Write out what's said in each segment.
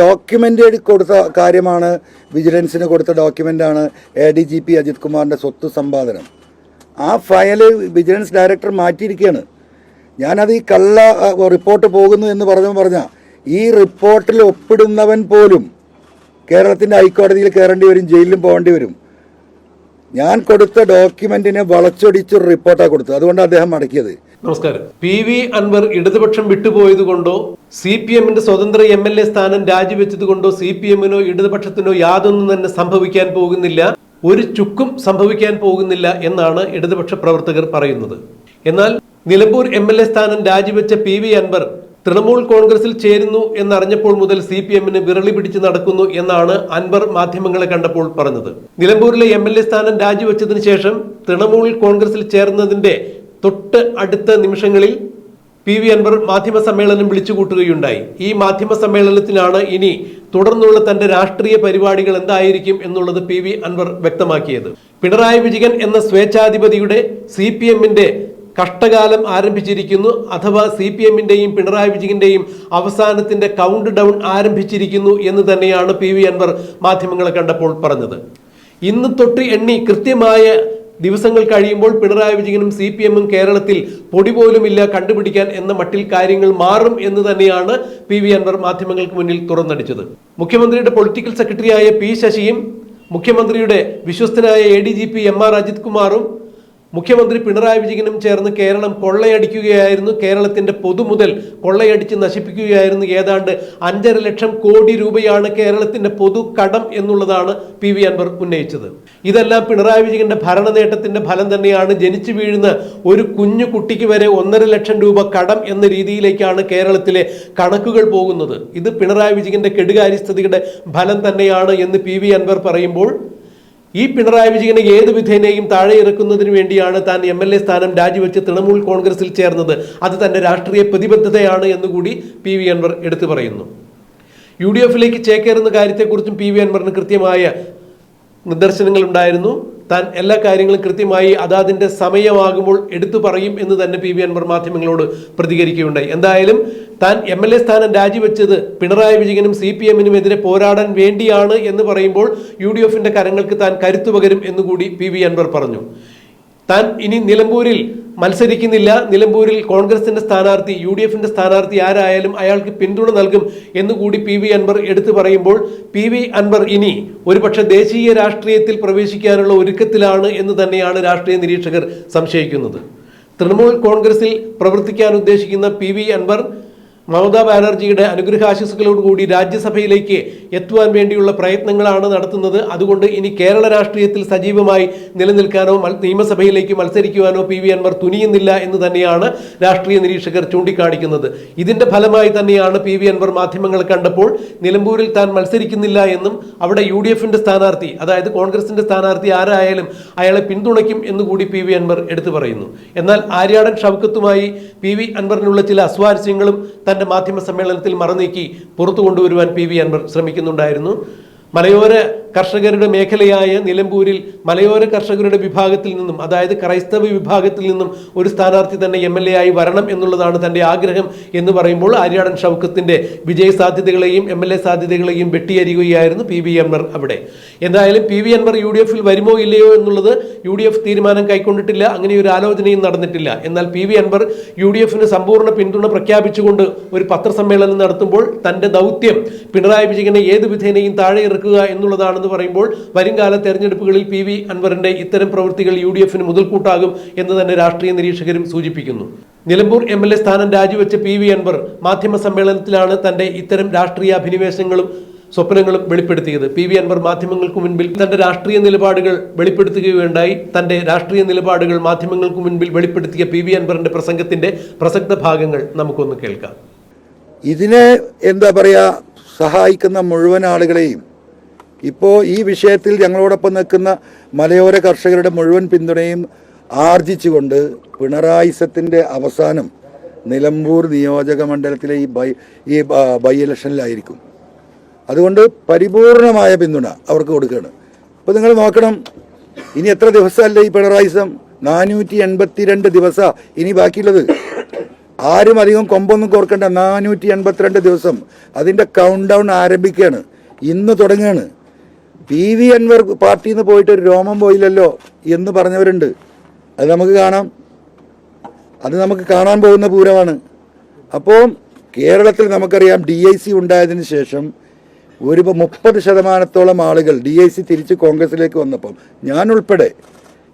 Document കൊടുത്ത കാര്യമാണ് വിജിലൻസിന് കൊടുത്ത ഡോക്യുമെന്റാണ് A D G P Ajith കുമാറിന്റെ സ്വത്ത് സമ്പാദനം. ആ ഫയൽ വിജിലൻസ് ഡയറക്ടർ മാറ്റിയിരിക്കുകയാണ്. ഞാനത് ഈ കള്ള റിപ്പോർട്ട് പോകുന്നു എന്ന് പറഞ്ഞു പറഞ്ഞ ഈ റിപ്പോർട്ടിൽ ഒപ്പിടുന്നവൻ പോലും കേരളത്തിന്റെ ഹൈക്കോടതിയിൽ കയറേണ്ടി വരും ജയിലിലും പോകേണ്ടി വരും. ഞാൻ കൊടുത്ത ഡോക്യുമെന്റിനെ വളച്ചൊടിച്ചൊരു റിപ്പോർട്ടാണ് കൊടുത്തത്. അതുകൊണ്ട് അദ്ദേഹം മടക്കിയത്. നമസ്കാരം. പി വി അൻവർ ഇടതുപക്ഷം വിട്ടുപോയത് കൊണ്ടോ സി പി എമ്മിന്റെ സ്വതന്ത്ര എം എൽ എ സ്ഥാനം രാജിവെച്ചത് കൊണ്ടോ സി പി എമ്മിനോ ഇടതുപക്ഷത്തിനോ യാതൊന്നും തന്നെ സംഭവിക്കാൻ പോകുന്നില്ല ഒരു ചുക്കും സംഭവിക്കാൻ പോകുന്നില്ല എന്നാണ് ഇടതുപക്ഷ പ്രവർത്തകർ പറയുന്നത്. എന്നാൽ നിലമ്പൂർ എം എൽ എ സ്ഥാനം രാജിവെച്ച പി വി അൻവർ തൃണമൂൽ കോൺഗ്രസിൽ ചേരുന്നു എന്നറിഞ്ഞപ്പോൾ മുതൽ സി പി എമ്മിന് വിരളി പിടിച്ച് നടക്കുന്നു എന്നാണ് അൻവർ മാധ്യമങ്ങളെ കണ്ടപ്പോൾ പറഞ്ഞത്. നിലമ്പൂരിലെ എം എൽ എ സ്ഥാനം രാജിവെച്ചതിന് ശേഷം തൃണമൂൽ കോൺഗ്രസിൽ ചേർന്നതിന്റെ തൊട്ട് അടുത്ത നിമിഷങ്ങളിൽ പി വി അൻവർ മാധ്യമ സമ്മേളനം വിളിച്ചു കൂട്ടുകയുണ്ടായി. ഈ മാധ്യമ സമ്മേളനത്തിലാണ് ഇനി തുടർന്നുള്ള തന്റെ രാഷ്ട്രീയ പരിപാടികൾ എന്തായിരിക്കും എന്നുള്ളത് പി വി അൻവർ വ്യക്തമാക്കിയത്. പിണറായി വിജയൻ എന്ന സ്വേച്ഛാധിപതിയുടെ സി പി എമ്മിന്റെ കഷ്ടകാലം ആരംഭിച്ചിരിക്കുന്നു അഥവാ സി പി എമ്മിന്റെയും പിണറായി വിജയന്റെയും അവസാനത്തിന്റെ കൗണ്ട് ഡൗൺ ആരംഭിച്ചിരിക്കുന്നു എന്ന് തന്നെയാണ് പി വി അൻവർ മാധ്യമങ്ങളെ കണ്ടപ്പോൾ പറഞ്ഞത്. ഇന്ന് തൊട്ട് എണ്ണി കൃത്യമായ ദിവസങ്ങൾ കഴിയുമ്പോൾ പിണറായി വിജയനും സി പി എമ്മും കേരളത്തിൽ പൊടി പോലുമില്ല കണ്ടുപിടിക്കാൻ എന്ന മട്ടിൽ കാര്യങ്ങൾ മാറും എന്ന് തന്നെയാണ് പി വി അൻവർ മാധ്യമങ്ങൾക്ക് മുന്നിൽ തുറന്നടിച്ചത്. മുഖ്യമന്ത്രിയുടെ പൊളിറ്റിക്കൽ സെക്രട്ടറിയായ പി ശശിയും മുഖ്യമന്ത്രിയുടെ വിശ്വസ്തനായ A D G P M R Ajith കുമാറും മുഖ്യമന്ത്രി പിണറായി വിജയനും ചേർന്ന് കേരളം കൊള്ളയടിക്കുകയായിരുന്നു. കേരളത്തിന്റെ പൊതുമുതൽ കൊള്ളയടിച്ച് നശിപ്പിക്കുകയായിരുന്നു. ഏതാണ്ട് അഞ്ചര ലക്ഷം കോടി രൂപയാണ് കേരളത്തിന്റെ പൊതു കടം എന്നുള്ളതാണ് പി വി അൻവർ ഉന്നയിച്ചത്. ഇതെല്ലാം പിണറായി വിജയന്റെ ഭരണ നേട്ടത്തിന്റെ ഫലം തന്നെയാണ്. ജനിച്ചു വീഴുന്ന ഒരു കുഞ്ഞു കുട്ടിക്ക് വരെ ഒന്നര ലക്ഷം രൂപ കടം എന്ന രീതിയിലേക്കാണ് കേരളത്തിലെ കണക്കുകൾ പോകുന്നത്. ഇത് പിണറായി വിജയന്റെ കെടുകാര്യസ്ഥതയുടെ ഫലം തന്നെയാണ് എന്ന് പി വി അൻവർ പറയുമ്പോൾ ഈ പിണറായി വിജയനെ ഏത് വിധേനയും താഴെ ഇറക്കുന്നതിന് വേണ്ടിയാണ് താൻ എം എൽ എ സ്ഥാനം രാജിവെച്ച് തൃണമൂൽ കോൺഗ്രസിൽ ചേർന്നത്. അത് തന്റെ രാഷ്ട്രീയ പ്രതിബദ്ധതയാണ് എന്നുകൂടി പി വി അൻവർ എടുത്തു പറയുന്നു. യു ഡി എഫിലേക്ക് ചേക്കേറുന്ന കാര്യത്തെക്കുറിച്ചും പി വി അൻവറിന് കൃത്യമായ നിദർശനങ്ങൾ ഉണ്ടായിരുന്നു താൻ എല്ലാ കാര്യങ്ങളും കൃത്യമായി അതാതിന്റെ സമയമാകുമ്പോൾ എടുത്തു പറയും എന്ന് തന്നെ പി വി അൻവർ മാധ്യമങ്ങളോട് പ്രതികരിക്കുകയുണ്ടായി. എന്തായാലും താൻ എം എൽ എ സ്ഥാനം രാജിവെച്ചത് പിണറായി വിജയനും സി പി എമ്മിനുമെതിരെ പോരാടാൻ വേണ്ടിയാണ് എന്ന് പറയുമ്പോൾ യു ഡി എഫിന്റെ കരങ്ങൾക്ക് താൻ കരുത്തു പകരും എന്നുകൂടി പി വി അൻവർ പറഞ്ഞു. താൻ ഇനി നിലമ്പൂരിൽ മത്സരിക്കുന്നില്ല. നിലമ്പൂരിൽ കോൺഗ്രസിന്റെ സ്ഥാനാർത്ഥി യു ഡി എഫിന്റെ സ്ഥാനാർത്ഥി ആരായാലും അയാൾക്ക് പിന്തുണ നൽകും എന്നുകൂടി പി വി അൻവർ എടുത്തു പറയുമ്പോൾ പി വി അൻവർ ഇനി ഒരുപക്ഷെ ദേശീയ രാഷ്ട്രീയത്തിൽ പ്രവേശിക്കാനുള്ള ഒരുക്കത്തിലാണ് എന്ന് തന്നെയാണ് രാഷ്ട്രീയ നിരീക്ഷകർ സംശയിക്കുന്നത്. തൃണമൂൽ കോൺഗ്രസിൽ പ്രവർത്തിക്കാൻ ഉദ്ദേശിക്കുന്ന പി വി അൻവർ മമതാ ബാനർജിയുടെ അനുഗ്രഹാശിസുകളോടുകൂടി രാജ്യസഭയിലേക്ക് എത്തുവാൻ വേണ്ടിയുള്ള പ്രയത്നങ്ങളാണ് നടത്തുന്നത്. അതുകൊണ്ട് ഇനി കേരള രാഷ്ട്രീയത്തിൽ സജീവമായി നിലനിൽക്കാനോ നിയമസഭയിലേക്ക് മത്സരിക്കുവാനോ പി വി അൻവർ തുനിയുന്നില്ല എന്ന് തന്നെയാണ് രാഷ്ട്രീയ നിരീക്ഷകർ ചൂണ്ടിക്കാണിക്കുന്നത്. ഇതിന്റെ ഫലമായി തന്നെയാണ് പി വി അൻവർ മാധ്യമങ്ങൾ കണ്ടപ്പോൾ നിലമ്പൂരിൽ താൻ മത്സരിക്കുന്നില്ല എന്നും അവിടെ യു ഡി എഫിന്റെ സ്ഥാനാർത്ഥി അതായത് കോൺഗ്രസിന്റെ സ്ഥാനാർത്ഥി ആരായാലും അയാളെ പിന്തുണയ്ക്കും എന്നുകൂടി പി വി അൻവർ എടുത്തു പറയുന്നു. എന്നാൽ ആര്യാടൻ ഷൗക്കത്തുമായി പി വി അൻവറിനുള്ള ചില അസ്വാരസ്യങ്ങളും തന്റെ മാധ്യമ സമ്മേളനത്തിൽ മറനീക്കി പുറത്തു കൊണ്ടുവരുവാൻ പി വി അൻവർ ശ്രമിക്കുന്നുണ്ടായിരുന്നു. മലയോര കർഷകരുടെ മേഖലയായ നിലമ്പൂരിൽ മലയോര കർഷകരുടെ വിഭാഗത്തിൽ നിന്നും അതായത് ക്രൈസ്തവ വിഭാഗത്തിൽ നിന്നും ഒരു സ്ഥാനാർത്ഥി തന്നെ എം എൽ എ ആയി വരണം എന്നുള്ളതാണ് തന്റെ ആഗ്രഹം എന്ന് പറയുമ്പോൾ ആര്യാടൻ ഷൗക്കത്തിന്റെ വിജയ സാധ്യതകളെയും എം എൽ എ സാധ്യതകളെയും വെട്ടിയരികുകയായിരുന്നു പി വി അൻവർ അവിടെ. എന്തായാലും P V Anvar U D എഫിൽ വരുമോ ഇല്ലയോ എന്നുള്ളത് യു ഡി എഫ് തീരുമാനം കൈക്കൊണ്ടിട്ടില്ല അങ്ങനെ ഒരു ആലോചനയും നടന്നിട്ടില്ല. എന്നാൽ P V Anvar U D എഫിന് സമ്പൂർണ പിന്തുണ പ്രഖ്യാപിച്ചുകൊണ്ട് ഒരു പത്രസമ്മേളനം നടത്തുമ്പോൾ തന്റെ ദൗത്യം പിണറായി വിജയനെ ഏത് വിധേനയും താഴെ ഇറക്കുക എന്നുള്ളതാണെന്ന് പറയുമ്പോൾ വരുംകാല തെരഞ്ഞെടുപ്പുകളിൽ പി വി അൻവറിന്റെ ഇത്തരം പ്രവൃത്തികൾ യു ഡി എഫിന് മുതൽക്കൂട്ടാകും എന്ന് തന്നെ രാഷ്ട്രീയ നിരീക്ഷകരും സൂചിപ്പിക്കുന്നു. നിലമ്പൂർ എം എൽ എ സ്ഥാനം രാജിവെച്ച പി വി അൻവർ മാധ്യമ സമ്മേളനത്തിലാണ് തന്റെ ഇത്തരം രാഷ്ട്രീയ അഭിനിവേശങ്ങളും സ്വപ്നങ്ങളും വെളിപ്പെടുത്തിയത്. പി വി അൻവർ മാധ്യമങ്ങൾക്ക് മുൻപിൽ തന്റെ രാഷ്ട്രീയ നിലപാടുകൾ വെളിപ്പെടുത്തുകയുണ്ടായി. തന്റെ രാഷ്ട്രീയ നിലപാടുകൾ മാധ്യമങ്ങൾക്ക് മുൻപിൽ വെളിപ്പെടുത്തിയ പി വി അൻവറിന്റെ പ്രസംഗത്തിന്റെ പ്രസക്ത ഭാഗങ്ങൾ നമുക്കൊന്ന് കേൾക്കാം. ഇതിനെ എന്താ പറയാ സഹായിക്കുന്ന മുഴുവൻ ആളുകളെയും ഇപ്പോൾ ഈ വിഷയത്തിൽ ഞങ്ങളോടൊപ്പം നിൽക്കുന്ന മലയോര കർഷകരുടെ മുഴുവൻ പിന്തുണയും ആർജിച്ചുകൊണ്ട് പിണറായിസത്തിന്റെ അവസാനം നിലമ്പൂർ നിയോജക മണ്ഡലത്തിലെ ഈ ബൈ ഈ ബ- ഇലക്ഷനിലായിരിക്കും. അതുകൊണ്ട് പരിപൂർണമായ പിന്തുണ അവർക്ക് കൊടുക്കുകയാണ്. അപ്പോൾ നിങ്ങൾ നോക്കണം ഇനി എത്ര ദിവസമല്ലേ ഈ പിണറായിസം? നാനൂറ്റി എൺപത്തിരണ്ട് ദിവസ ഇനി ബാക്കിയുള്ളത്. ആരും അധികം കൊമ്പൊന്നും കോർക്കേണ്ട നാനൂറ്റി എൺപത്തിരണ്ട് ദിവസം അതിന്റെ കൗണ്ട് ഡൗൺ ആരംഭിക്കുകയാണ്. ഇന്ന് തുടങ്ങുകയാണ്. പി വി അൻവർ പാർട്ടിയിൽ നിന്ന് പോയിട്ട് ഒരു രോമം പോയില്ലല്ലോ എന്ന് പറഞ്ഞവരുണ്ട്. അത് നമുക്ക് കാണാം. അത് നമുക്ക് കാണാൻ പോകുന്ന പൂരമാണ്. അപ്പോൾ കേരളത്തിൽ നമുക്കറിയാം ഡി ഐ സി ഉണ്ടായതിനു ശേഷം ഒരു മുപ്പത് ശതമാനത്തോളം ആളുകൾ ഡി ഐ സി തിരിച്ച് കോൺഗ്രസിലേക്ക് വന്നപ്പം ഞാൻ ഉൾപ്പെടെ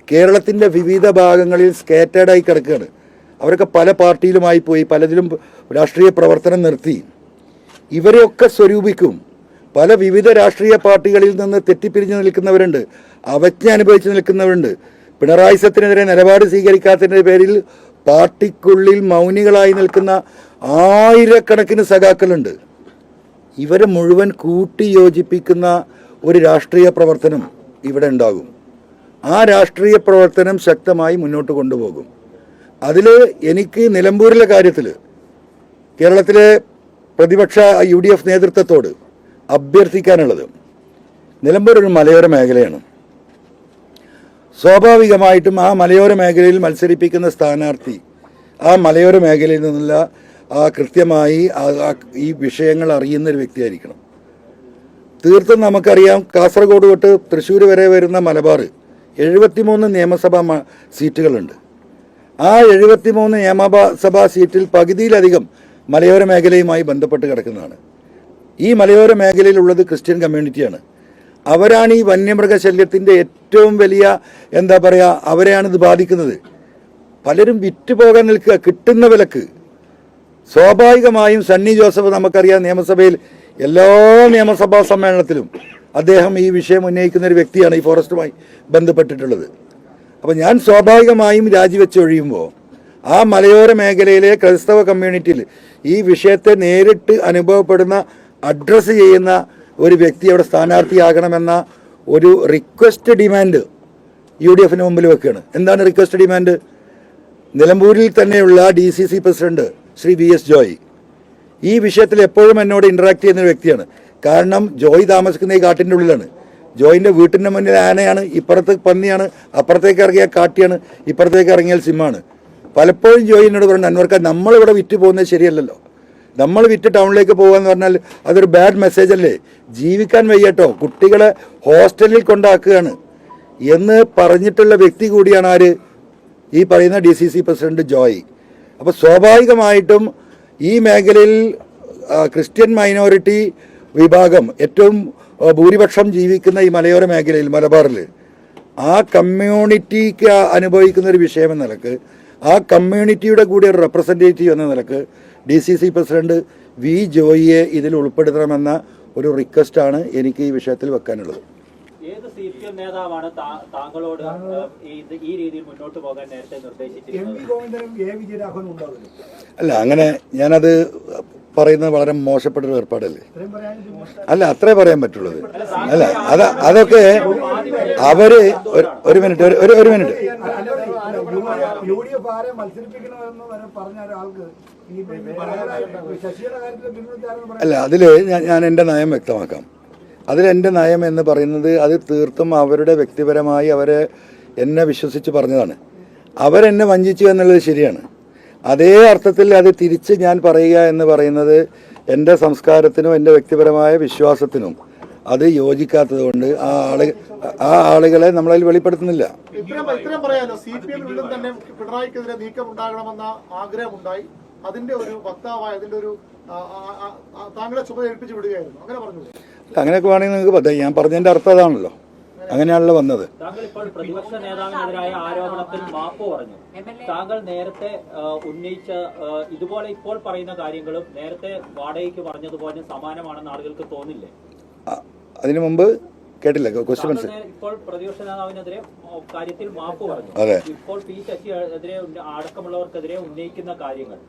കേരളത്തിന്റെ വിവിധ ഭാഗങ്ങളിൽ സ്കേറ്റേഡായി കിടക്കുകയാണ്. അവരൊക്കെ പല പാർട്ടിയിലുമായി പോയി പലതിലും രാഷ്ട്രീയ പ്രവർത്തനം നിർത്തി. ഇവരെയൊക്കെ സ്വരൂപിക്കും. പല വിവിധ രാഷ്ട്രീയ പാർട്ടികളിൽ നിന്ന് തെറ്റിപ്പിരിഞ്ഞു നിൽക്കുന്നവരുണ്ട് അവജ്ഞ അനുഭവിച്ച് നിൽക്കുന്നവരുണ്ട്. പിണറായി സത്തിനെതിരെ നിലപാട് സ്വീകരിക്കാത്തതിന്റെ പേരിൽ പാർട്ടിക്കുള്ളിൽ മൗനികളായി നിൽക്കുന്ന ആയിരക്കണക്കിന് സഖാക്കളുണ്ട്. ഇവരെ മുഴുവൻ കൂട്ടി യോജിപ്പിക്കുന്ന ഒരു രാഷ്ട്രീയ പ്രവർത്തനം ഇവിടെ ഉണ്ടാകും. ആ രാഷ്ട്രീയ പ്രവർത്തനം ശക്തമായി മുന്നോട്ട് കൊണ്ടുപോകും. അതിൽ എനിക്ക് നിലമ്പൂരിലെ കാര്യത്തിൽ കേരളത്തിലെ പ്രതിപക്ഷ യു ഡി എഫ് നേതൃത്വത്തോട് അഭ്യർത്ഥിക്കാനുള്ളത്. നിലമ്പൂർ ഒരു മലയോര മേഖലയാണ്. സ്വാഭാവികമായിട്ടും ആ മലയോര മേഖലയിൽ മത്സരിപ്പിക്കുന്ന സ്ഥാനാർത്ഥി ആ മലയോര മേഖലയിൽ നിന്നുള്ള ആ കൃത്യമായി ഈ വിഷയങ്ങൾ അറിയുന്ന ഒരു വ്യക്തിയായിരിക്കണം. തീർത്തും നമുക്കറിയാം കാസർഗോഡ് തൊട്ട് തൃശ്ശൂർ വരെ വരുന്ന മലബാർ എഴുപത്തിമൂന്ന് നിയമസഭാ സീറ്റുകളുണ്ട്. ആ എഴുപത്തിമൂന്ന് നിയമസഭാ സീറ്റിൽ പകുതിയിലധികം മലയോര മേഖലയുമായി ബന്ധപ്പെട്ട് കിടക്കുന്നതാണ്. ഈ മലയോര മേഖലയിലുള്ളത് ക്രിസ്ത്യൻ കമ്മ്യൂണിറ്റിയാണ്. അവരാണ് ഈ വന്യമൃഗശല്യത്തിന്റെ ഏറ്റവും വലിയ എന്താ പറയുക അവരെയാണ് ഇത് ബാധിക്കുന്നത്. പലരും വിറ്റുപോകാൻ നിൽക്കുക കിട്ടുന്ന വിലക്ക്. സ്വാഭാവികമായും സണ്ണി ജോസഫ് നമുക്കറിയാം നിയമസഭയിൽ എല്ലാ നിയമസഭാ സമ്മേളനത്തിലും അദ്ദേഹം ഈ വിഷയം ഉന്നയിക്കുന്ന ഒരു വ്യക്തിയാണ് ഈ ഫോറസ്റ്റുമായി ബന്ധപ്പെട്ടിട്ടുള്ളത്. അപ്പോൾ ഞാൻ സ്വാഭാവികമായും രാജിവെച്ച് ഒഴിയുമ്പോൾ ആ മലയോര മേഖലയിലെ ക്രൈസ്തവ കമ്മ്യൂണിറ്റിയിൽ ഈ വിഷയത്തെ നേരിട്ട് അനുഭവപ്പെടുന്ന അഡ്രസ്സ് ചെയ്യുന്ന ഒരു വ്യക്തി അവിടെ സ്ഥാനാർത്ഥിയാകണമെന്ന ഒരു റിക്വസ്റ്റ് ഡിമാൻഡ് യു ഡി എഫിന് മുമ്പിൽ വെക്കുകയാണ്. എന്താണ് റിക്വസ്റ്റ് ഡിമാൻഡ് നിലമ്പൂരിൽ തന്നെയുള്ള D C C president Shri V S Joy. ഈ വിഷയത്തിൽ എപ്പോഴും എന്നോട് ഇന്ററാക്ട് ചെയ്യുന്ന ഒരു വ്യക്തിയാണ്. കാരണം ജോയ് താമസിക്കുന്ന ഈ കാട്ടിന്റെ ഉള്ളിലാണ്. ജോയിന്റെ വീട്ടിന്റെ മുന്നിൽ ആനയാണ് ഇപ്പുറത്ത് പന്നിയാണ് അപ്പുറത്തേക്ക് ഇറങ്ങിയാൽ കാട്ടിയാണ് ഇപ്പുറത്തേക്ക് ഇറങ്ങിയാൽ സിമ്മാണ് പലപ്പോഴും ജോയി എന്നോട് പറഞ്ഞു അന്വർക്ക നമ്മളിവിടെ വിറ്റ് പോകുന്നത് ശരിയല്ലല്ലോ. നമ്മൾ വിറ്റ് ടൗണിലേക്ക് പോകുക പറഞ്ഞാൽ അതൊരു ബാഡ് മെസ്സേജ് അല്ലേ? ജീവിക്കാൻ വയ്യട്ടോ. കുട്ടികളെ ഹോസ്റ്റലിൽ കൊണ്ടാക്കുകയാണ്. എന്ന് പറഞ്ഞിട്ടുള്ള വ്യക്തി കൂടിയാണ് ആര്? ഈ പറയുന്ന D C C president Joy. അപ്പോൾ സ്വാഭാവികമായിട്ടും ഈ മേഖലയിൽ ക്രിസ്ത്യൻ മൈനോറിറ്റി വിഭാഗം ഏറ്റവും ഭൂരിപക്ഷം ജീവിക്കുന്ന ഈ മലയോര മേഖലയിൽ മലബാറിൽ ആ കമ്മ്യൂണിറ്റിക്ക് അനുഭവിക്കുന്ന ഒരു വിഷയം എന്ന നിലയ്ക്ക് ആ കമ്മ്യൂണിറ്റിയുടെ കൂടി ഒരു റെപ്രസെന്റേറ്റീവ് എന്ന നിലയ്ക്ക് D C C president V ജോയിയെ ഇതിൽ ഉൾപ്പെടുത്തണമെന്ന ഒരു റിക്വസ്റ്റ് ആണ് എനിക്ക് ഈ വിഷയത്തിൽ വെക്കാനുള്ളത്. ഏത് സി പി എം നേതാവാണ് താങ്കളോട് ഈ രീതിയിൽ മുന്നോട്ട് പോകാൻ നേരത്തെ നിർദ്ദേശിച്ചിരുന്നത്? അല്ല അങ്ങനെ ഞാനത് പറയുന്നത് വളരെ മോശപ്പെട്ട ഒരു ഏർപ്പാടല്ലേ അല്ല അത്രേ പറയാൻ പറ്റുള്ളത്. അല്ല അത് അതൊക്കെ അവർ ഒരു- മിനിറ്റ് ഒരു- ഒരു മിനിറ്റ്. യു ഡി എഫ് ആരെ മത്സരിപ്പിക്കണമെന്ന് വരെ പറഞ്ഞ ഒരാൾക്ക് അല്ല അതിൽ ഞാൻ ഞാൻ എന്റെ നയം വ്യക്തമാക്കാം. അതിലെന്റെ നയം എന്ന് പറയുന്നത് അത് തീർത്തും അവരുടെ വ്യക്തിപരമായി അവരെ എന്നെ വിശ്വസിച്ച് പറഞ്ഞതാണ്. അവരെന്നെ വഞ്ചിച്ചു എന്നുള്ളത് ശരിയാണ്. അതേ അർത്ഥത്തിൽ അത് തിരിച്ച് ഞാൻ പറയുക എന്ന് പറയുന്നത് എന്റെ സംസ്കാരത്തിനും എന്റെ വ്യക്തിപരമായ വിശ്വാസത്തിനും അത് യോജിക്കാത്തത് കൊണ്ട് ആ ആൾ ആ ആളുകളെ നമ്മളതിൽ വെളിപ്പെടുത്തുന്നില്ല. ഇത്രയും ഇത്രയും പറയാലോ? സി പി തന്നെ പിണറായിക്കെതിരെ ആഗ്രഹമുണ്ടായി. അതിന്റെ ഒരു വക്താവായ അതിന്റെ ഒരു താങ്കളെ ചുമതല ഏൽപ്പിച്ചു വിടുകയായിരുന്നു. അങ്ങനെ പറഞ്ഞു അങ്ങനെയൊക്കെ വേണമെങ്കിൽ നിങ്ങൾക്ക് പറ്റാം ഞാൻ പറഞ്ഞതിന്റെ അർത്ഥം അതാണല്ലോ. അങ്ങനെയാണല്ലോ വന്നത്. താങ്കൾ ഇപ്പോൾ പ്രതിപക്ഷ നേതാവിനെതിരായ ആരോപണത്തിൽ മാപ്പ് പറഞ്ഞു. താങ്കൾ നേരത്തെ ഉന്നയിച്ച ഇതുപോലെ ഇപ്പോൾ പറയുന്ന കാര്യങ്ങളും നേരത്തെ വാടകയ്ക്ക് പറഞ്ഞതുപോലെ സമാനമാണെന്ന് ആളുകൾക്ക് തോന്നില്ലേ? അതിനു മുമ്പ് കേട്ടില്ല ക്വസ്റ്റ്യൻ മനസ്സിലായി. ഇപ്പോൾ പ്രതിപക്ഷ നേതാവിനെതിരെ കാര്യത്തിൽ മാപ്പ് പറഞ്ഞു. അതെ. ഇപ്പോൾ പി ശശിയെതിരെ അടക്കമുള്ളവർക്കെതിരെ ഉന്നയിക്കുന്ന കാര്യങ്ങൾ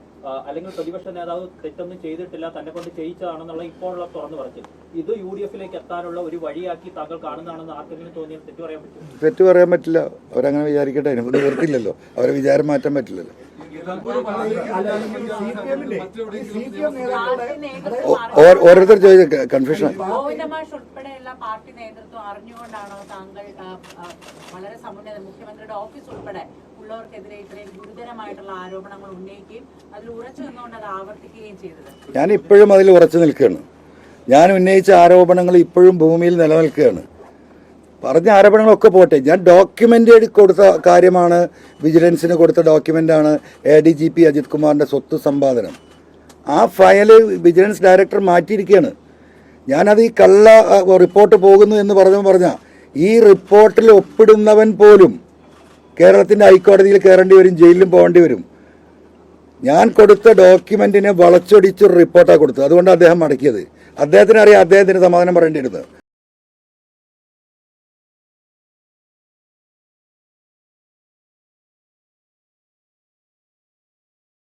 അല്ലെങ്കിൽ പ്രതിപക്ഷ നേതാവ് തെറ്റൊന്നും ചെയ്തിട്ടില്ല തന്നെ കൊണ്ട് ചെയ്യിച്ചതാണെന്നുള്ള ഇപ്പോഴുള്ള തുറന്നു പറച്ചിൽ. ഇത് യു ഡി എഫിലേക്ക് എത്താനുള്ള ഒരു വഴിയാക്കി താങ്കൾ കാണുന്നതാണെന്ന് ആർക്കെങ്കിലും തോന്നിയാൽ തെറ്റു പറയാൻ പറ്റും തെറ്റ് പറയാൻ പറ്റില്ല. അവരങ്ങനെ വിചാരിക്കട്ടെ അതിനെ നിവർത്തില്ലല്ലോ അവരെ വിചാരം മാറ്റാൻ പറ്റില്ലല്ലോ. ഓരോരുത്തർ ചോദിച്ച കൺഫ്യൂഷൻ ഉൾപ്പെടെയുള്ള പാർട്ടി നേതൃത്വം അറിഞ്ഞുകൊണ്ടാണോ താങ്കൾ വളരെ സമുന്നത മുഖ്യമന്ത്രിയുടെ ഓഫീസ് ഉൾപ്പെടെ ഉള്ളവർക്കെതിരെ ഇത്രയും ഗുരുതരമായിട്ടുള്ള ആരോപണങ്ങൾ ഉന്നയിക്കുകയും അതിൽ ഉറച്ചു നിന്നുകൊണ്ട് അത് ആവർത്തിക്കുകയും ചെയ്തത്? ഞാൻ ഇപ്പോഴും അതിൽ ഉറച്ചു നിൽക്കുകയാണ്. ഞാൻ ഉന്നയിച്ച ആരോപണങ്ങൾ ഇപ്പോഴും ഭൂമിയിൽ നിലനിൽക്കുകയാണ്. പറഞ്ഞ ആരോപണങ്ങളൊക്കെ പോട്ടെ. ഞാൻ ഡോക്യുമെന്റ് കൊടുത്ത കാര്യമാണ് വിജിലൻസിന് കൊടുത്ത ഡോക്യുമെന്റാണ് A D G P Ajith കുമാറിന്റെ സ്വത്ത് സമ്പാദനം. ആ ഫയൽ വിജിലൻസ് ഡയറക്ടർ മാറ്റിയിരിക്കുകയാണ്. ഞാനത് ഈ കള്ള റിപ്പോർട്ട് പോകുന്നു എന്ന് പറഞ്ഞു പറഞ്ഞ ഈ റിപ്പോർട്ടിൽ ഒപ്പിടുന്നവൻ പോലും കേരളത്തിന്റെ ഹൈക്കോടതിയിൽ കയറേണ്ടി വരും ജയിലിലും പോകേണ്ടി വരും. ഞാൻ കൊടുത്ത ഡോക്യുമെന്റിനെ വളച്ചൊടിച്ചൊരു റിപ്പോർട്ടാണ് കൊടുത്തത്. അതുകൊണ്ട് അദ്ദേഹം മടക്കിയത്. അദ്ദേഹത്തിന് അറിയാം അദ്ദേഹത്തിന് സമാധാനം പറയേണ്ടിയിരുന്നത്.